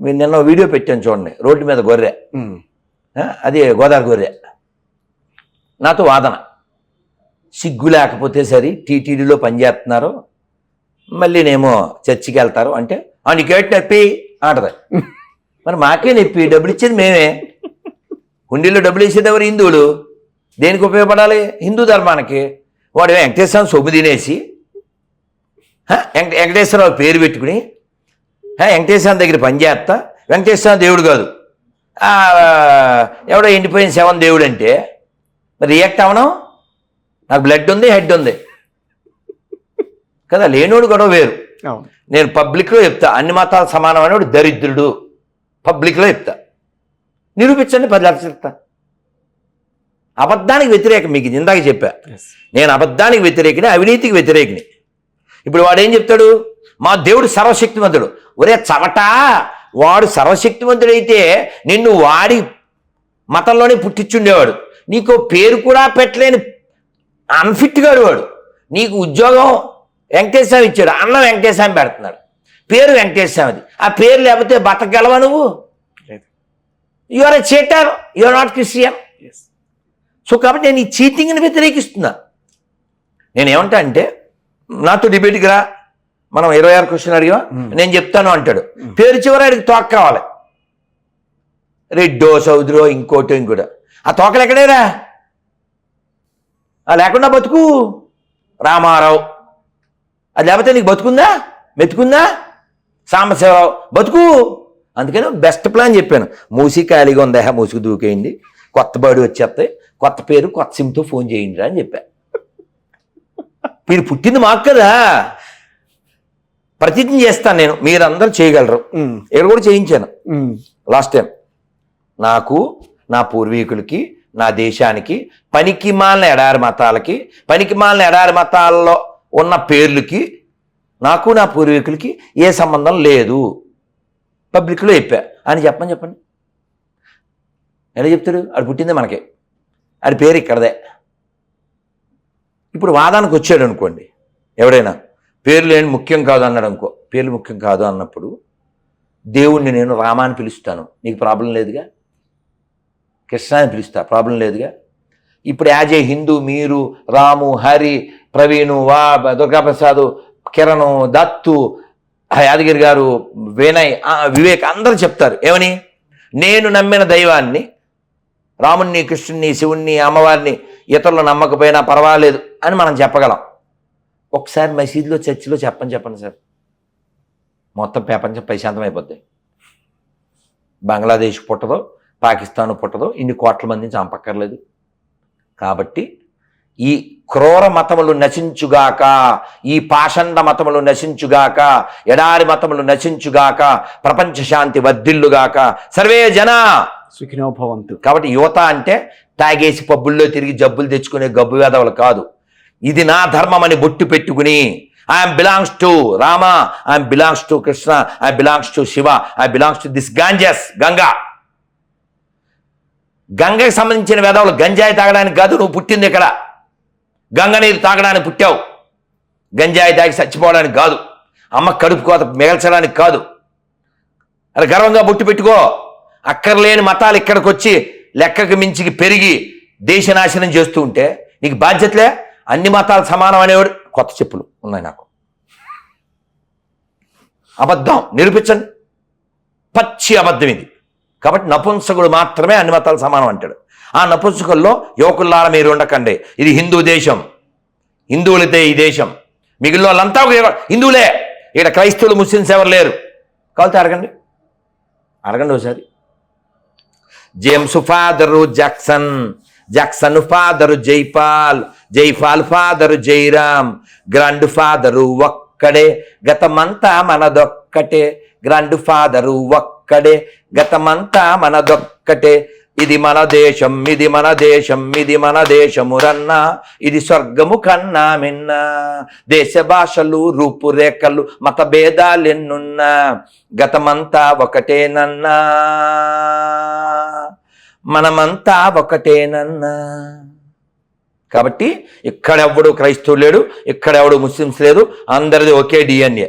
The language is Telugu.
మీరు నిన్న వీడియో పెట్టాను చూడండి రోడ్డు మీద గొర్రె. అది గోదావరి గొర్రె. నాతో వాదన. సిగ్గు లేకపోతే సరి టీటీడీలో పనిచేస్తున్నారు మళ్ళీ నేమో చర్చికి వెళ్తారు అంటే "ఆ, నీకేటి నొప్పి అంటది. మరి మాకే నొప్పి డబ్బులు ఇచ్చేది మేమే. హుండీలో డబ్బులు ఇచ్చేది ఎవరు? హిందువులు. దేనికి ఉపయోగపడాలి? హిందూ ధర్మానికి. వాడు వెంకటేశ్వరం సొమ్ము తినేసి వెంకటేశ్వరరావు పేరు పెట్టుకుని వెంకటేశ్వరం దగ్గర పనిచేస్తా వెంకటేశ్వరం దేవుడు కాదు. ఎవడో ఎండిపోయిన శవం దేవుడు అంటే. మరి రియాక్ట్ అవనం నాకు బ్లడ్ ఉంది హెడ్ ఉంది. కదా లేనోడు గొడవ వేరు. నేను పబ్లిక్లో చెప్తా. అన్ని మతాలు సమానమైన దరిద్రుడు. పబ్లిక్లో చెప్తా. నిరూపించండి పది లక్షలు చెప్తా. అబద్ధానికి వ్యతిరేకం మీకు ఇది ఇందాక చెప్పా. నేను అబద్ధానికి వ్యతిరేకిని అవినీతికి వ్యతిరేకిని. ఇప్పుడు వాడు ఏం చెప్తాడు? మా దేవుడు సర్వశక్తివంతుడు. ఒరే చవట వాడు సర్వశక్తివంతుడైతే నిన్ను వాడి మతంలోనే పుట్టించుండేవాడు. నీకు పేరు కూడా పెట్టలేని అన్ఫిట్ గాడు వాడు. నీకు ఉద్యోగం వెంకటేశ్వరం ఇచ్చాడు. అన్న వెంకటేశ్వరం పెడుతున్నాడు. పేరు వెంకటేశ్వరది. ఆ పేరు లేకపోతే బతకగలవా నువ్వు? You are a cheater you are not Christian so కాబట్టి నేను ఈ చీటింగ్ని వ్యతిరేకిస్తున్నా. నేను ఏమంటా అంటే నాతో డిబేట్కి రా. మనం ఇరవై ఆరు క్వశ్చన్ అడిగా నేను చెప్తాను అంటాడు. పేరు చివరి అడిగి తోక కావాలి. రెడ్డో సౌదరో ఇంకోటో ఇంకోటో. ఆ తోకలు ఎక్కడేరా? ఆ లేకుండా బతుకు. రామారావు. అది లేకపోతే నీకు బతుకుందా? మెతుకుందా? సాంబశివరావు. బతుకు. అందుకని బెస్ట్ ప్లాన్ చెప్పాను. మూసి ఖాళీగా ఉందా? మూసికి దూకేయండి. కొత్త బడి వచ్చేస్తాయి. కొత్త పేరు కొత్త సిమ్తో ఫోన్ చేయండి రా అని చెప్పా. మీరు పుట్టింది మాకు కదా. ప్రతిజ్ఞ చేస్తాను నేను మీరందరూ చేయగలరు. ఇక్కడ కూడా చేయించాను. లాస్ట్ టైం నాకు నా పూర్వీకులకి నా దేశానికి పనికి మాలిన ఎడారి మతాలకి పనికి మాలిన ఎడారి మతాల్లో ఉన్న పేర్లకి నాకు నా పూర్వీకులకి ఏ సంబంధం లేదు. పబ్లిక్లో చెప్పా. అని చెప్పని చెప్పండి. ఎలా చెప్తాడు? ఆడు పుట్టిందే మనకే. ఆడి పేరు ఇక్కడదే. ఇప్పుడు వాదానికి వచ్చాడు అనుకోండి. ఎవడైనా. పేరు లేని ముఖ్యం కాదు అన్నాడు అనుకో. పేర్లు ముఖ్యం కాదు అన్నప్పుడు దేవుణ్ణి నేను రామ అని పిలుస్తాను. నీకు ప్రాబ్లం లేదుగా? కృష్ణ అని పిలుస్తా. ప్రాబ్లం లేదుగా? ఇప్పుడు యాజ్ ఏ హిందూ మీరు రాము హరి ప్రవీణు వా దుర్గాప్రసాద్ కిరణ్ దత్తు యాదగిరి గారు వినయ్ వివేక్ అందరూ చెప్తారు. ఏమని? నేను నమ్మిన దైవాన్ని రాముణ్ణి కృష్ణుణ్ణి శివుణ్ణి అమ్మవారిని ఇతరులు నమ్మకపోయినా పర్వాలేదు అని మనం చెప్పగలం. ఒకసారి మసీదులో చర్చిలో చెప్పని చెప్పండి సార్. మొత్తం ప్రపంచం ప్రశాంతం అయిపోద్ది. బంగ్లాదేశ్ పుట్టదో పాకిస్తాన్ పుట్టదో ఇన్ని కోట్ల మందిని చంపక్కర్లేదు. కాబట్టి ఈ క్రూర మతములు నశించుగాక ఈ పాషండ మతములు నశించుగాక ఎడారి మతములు నశించుగాక ప్రపంచ శాంతి వర్ధిల్లుగాక సర్వే జన! సుఖినో భవంతు. కాబట్టి యువత అంటే తాగేసి పబ్బుల్లో తిరిగి జబ్బులు తెచ్చుకునే గబ్బు వేదవులు కాదు. ఇది నా ధర్మం అని బొట్టు పెట్టుకుని I'm belongs to Rama I'm belongs to Krishna I belongs to Shiva I belongs to this Ganges Ganga గంగకి సంబంధించిన వేదవులు గంజాయి తాగడానికి కాదు నువ్వు పుట్టింది ఇక్కడ. గంగ నీరు తాగడానికి పుట్టావు. గంజాయి తాగి చచ్చిపోవడానికి కాదు. అమ్మ కడుపు కోత మిగల్చడానికి కాదు. అరే గర్వంగా బొట్టు పెట్టుకో. అక్కర్లేని మతాలు ఇక్కడికి వచ్చి లెక్కకు మించికి పెరిగి దేశ నాశనం చేస్తూ ఉంటే నీకు బాధ్యతలే? అన్ని మతాలు సమానం అనేవాడు. కొత్త చెప్పులు ఉన్నాయి నాకు. అబద్ధం. నిరూపించండి. పచ్చి అబద్ధం ఇది. కాబట్టి నపుంసకుడు మాత్రమే అన్ని మతాలు సమానం అంటాడు. ఆ నపుంసకుల్లో యువకుల్లార మీరు ఉండకండి. ఇది హిందూ దేశం. హిందువులైతే ఈ దేశం. మిగిలిన వాళ్ళంతా హిందువులే. ఇక్కడ క్రైస్తవులు ముస్లిమ్స్ ఎవరు లేరు. కావాలితే అడగండి. అడగండి ఒకసారి. James father Jackson. Jackson father Jaipal. Jaipal father Jairam grandfather ఒక్కడే. గతమంతా మనదొక్కటే గ్రాండ్ ఫాదరు ఒక్కడే. గతమంతా మనదొక్కటే. ఇది మన దేశం ఇది మన దేశం ఇది మన దేశము రన్నా. ఇది స్వర్గము కన్నా మిన్న. దేశ భాషలు రూపురేఖలు మత భేదాలెన్నున్నా గతమంతా ఒకటేనన్నా మనమంతా ఒకటేనన్నా కాబట్టి ఇక్కడెవడు క్రైస్తవులు లేడు ఇక్కడెవడు ముస్లిమ్స్ లేదు అందరిది ఒకే డిఎన్ఏ